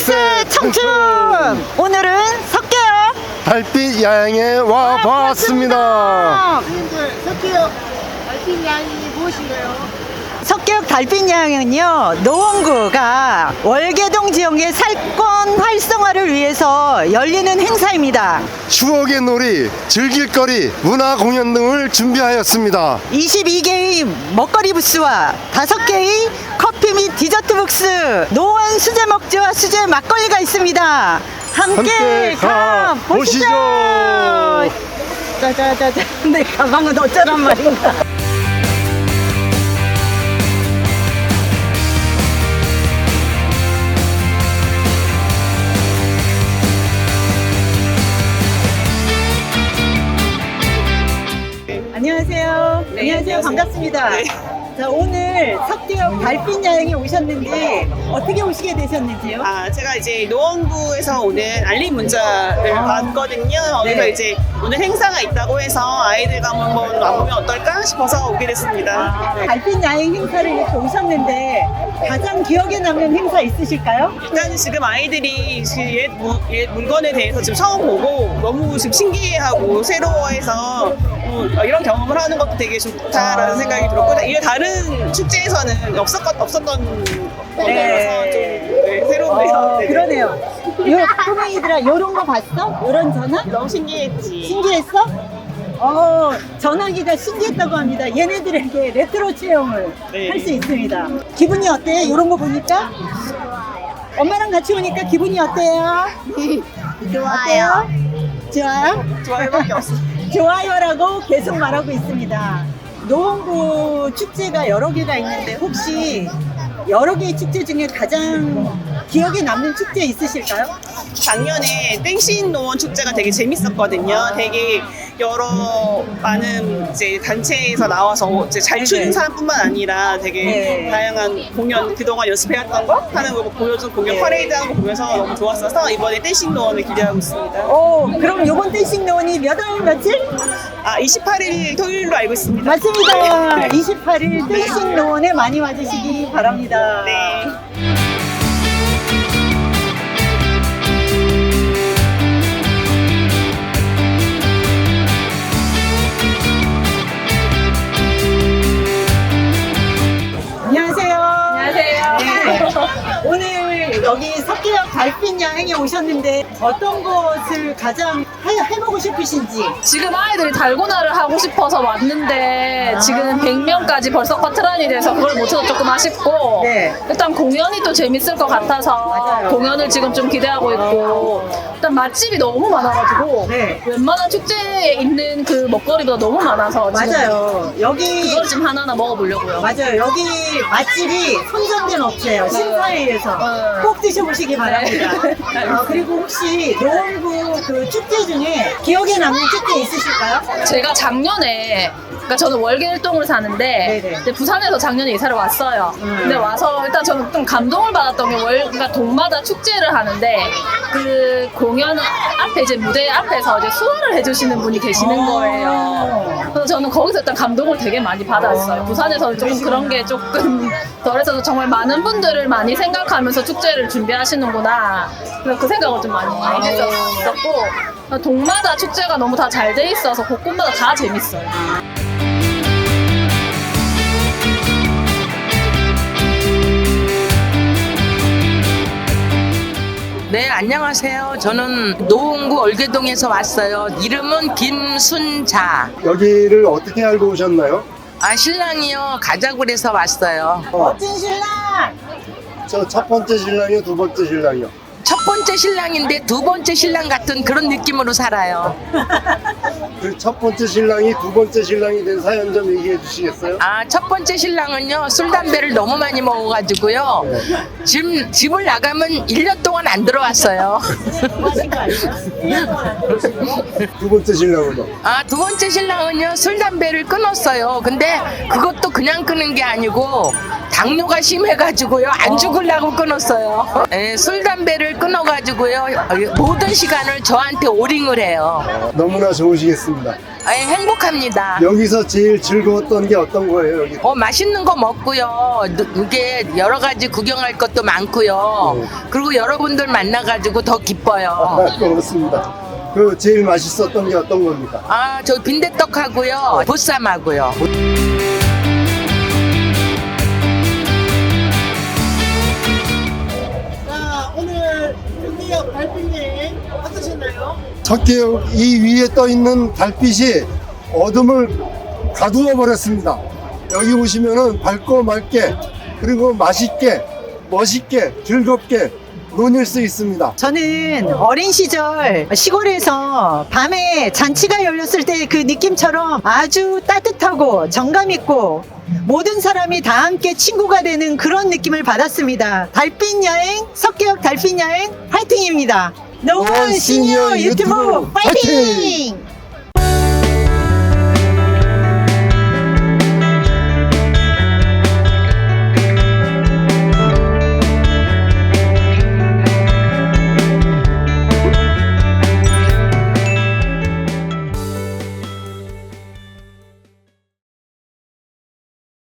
100세 청춘 오늘은 석계요 달빛 야영에 와 봤습니다. 선생님들 석기역 알핀 양이 무엇인가요? 석계역 달빛야영은요 노원구가 월계동 지역의 살권 활성화를 위해서 열리는 행사입니다. 추억의 놀이, 즐길거리, 문화 공연 등을 준비하였습니다. 22개의 먹거리 부스와 5개의 커피 및 디저트 북스 노원 수제 먹지와 수제 막걸리가 있습니다. 함께, 함께 가 보시죠. 가보시죠. 짜자자자. 내 가방은 어쩌란 말인가 안녕하세요. 네, 안녕하세요. 안녕하세요. 반갑습니다. 네. 자, 오늘 석대역 달빛 야영에 오셨는데 어떻게 오시게 되셨는지요? 아, 제가 이제 노원구에서 오는 알림 문자를 받거든요. 그래서 네. 이제 오늘 행사가 있다고 해서 아이들과 한번 와보면 어떨까 싶어서 오게 됐습니다. 네. 달빛 야행 행사를 이렇게 오셨는데 가장 기억에 남는 행사 있으실까요? 일단 지금 아이들이 그 옛, 무- 옛 물건에 대해서 지금 처음 보고 너무 지금 신기해하고 새로워해서 어, 이런 경험을 하는 것도 되게 좋다라는 아. 생각이 들었고 이게 다른 축제에서는 없었던, 없었던 거라서 네. 좀 네, 새로운데요. 어, 네. 그러네요. 요 꼬맹이들아 요런 거 봤어? 요런 전화? 너무 신기했지. 신기했어? 어, 전화기가 신기했다고 합니다. 얘네들에게 레트로 체험을 네. 할 수 있습니다. 기분이 어때요? 이런 거 보니까? 엄마랑 같이 오니까 기분이 어때요? 좋아요. 좋아요? 좋아요밖에 없어. 좋아요라고 계속 말하고 있습니다. 노원구 축제가 여러 개가 있는데 혹시 여러 개의 축제 중에 가장 기억에 남는 축제 있으실까요? 작년에 땡신 노원 축제가 되게 재밌었거든요. 되게 여러 많은 이제 단체에서 나와서 이제 잘 추는 네. 사람뿐만 아니라 되게 네. 다양한 공연 그동안 연습해왔던 거 하는 거 보여준 공연 네. 퍼레이드 하는 거 보면서 너무 좋았어서 이번에 땡신 노원을 기대하고 있습니다. 오, 그럼 요번 댄싱 노원이 몇 월 며칠? 아 28일 토요일로 알고 있습니다. 맞습니다. 28일 댄싱 노원에 많이 와주시기 바랍니다. 네. 야행에 오셨는데 어떤 것을 가장 해, 해보고 싶으신지 지금 아이들이 달고나를 하고 싶어서 왔는데 지금 100명까지 벌써 커트런이 돼서 그걸 못해서 조금 아쉽고 네. 일단 공연이 또 재밌을 것 같아서. 공연을 지금 좀 기대하고 있고 일단 맛집이 너무 많아가지고 네. 웬만한 축제에 있는 그 먹거리보다 너무 많아서 지금 맞아요. 여기 그걸 좀 하나하나 먹어보려고요. 맞아요. 여기 맛집이 선정된 업체예요. 심사위에서 네. 꼭 드셔보시기 바랍니다. 네. 아, 그리고 혹시 노원구 그 축제 중에 기억에 남는 축제 있으실까요? 제가 작년에 그러니까 저는 월계일동을 사는데 네네. 부산에서 작년에 이사를 왔어요. 음. 근데 와서 일단 저는 좀 감동을 받았던 게 월, 그러니까 동마다 축제를 하는데 그 공연 앞에 이제 무대 앞에서 이제 수화를 해주시는 분이 계시는 어. 거예요. 그래서 저는 거기서 일단 감동을 되게 많이 받았어요. 부산에서 조금 그런 게 조금 덜해서 정말 많은 분들을 많이 생각하면서 축제를 준비하시는구나. 그래서 그 생각을 좀 많이 했었고 동마다 축제가 너무 다 잘 돼 있어서 곳곳마다 다 재밌어요. 네, 안녕하세요. 저는 노원구 얼개동에서 왔어요. 이름은 김순자. 여기를 어떻게 알고 오셨나요? 아, 신랑이요. 가자고 그래서 왔어요. 멋진 신랑! 저 첫 번째 신랑이요, 두 번째 신랑이요. 첫 번째 신랑인데 두 번째 신랑 같은 그런 느낌으로 살아요. 그 첫 번째 신랑이 두 번째 신랑이 된 사연 좀 얘기해 주시겠어요? 아, 첫 번째 신랑은요. 술, 담배를 너무 많이 먹어가지고요. 지금 집을 나가면 1년 동안 안 들어왔어요. 두 번째 신랑은요? 아, 두 번째 신랑은요, 술, 담배를 끊었어요. 근데 그것도 그냥 끊은 게 아니고, 당뇨가 심해가지고요 안 죽으려고 끊었어요. 예, 술 담배를 끊어가지고요 모든 시간을 저한테 오링을 해요. 너무나 좋으시겠습니다. 예, 행복합니다. 여기서 제일 즐거웠던 게 어떤 거예요? 여기 어 맛있는 거 먹고요. 이게 여러 가지 구경할 것도 많고요. 네. 그리고 여러분들 만나가지고 더 기뻐요. 아, 고맙습니다. 그 제일 맛있었던 게 어떤 겁니까? 아, 저 빈대떡하고요, 보쌈하고요. 첫개이 위에 떠 있는 달빛이 어둠을 가두어 버렸습니다. 여기 오시면은 밝고 맑게 그리고 맛있게 멋있게 즐겁게 논일 수 있습니다. 저는 어린 시절 시골에서 밤에 잔치가 열렸을 때 그 느낌처럼 아주 따뜻하고 정감 있고 모든 사람이 다 함께 친구가 되는 그런 느낌을 받았습니다. 달빛 여행, 석계역 달빛 여행 화이팅입니다. 노원 시니어 유튜브 파이팅!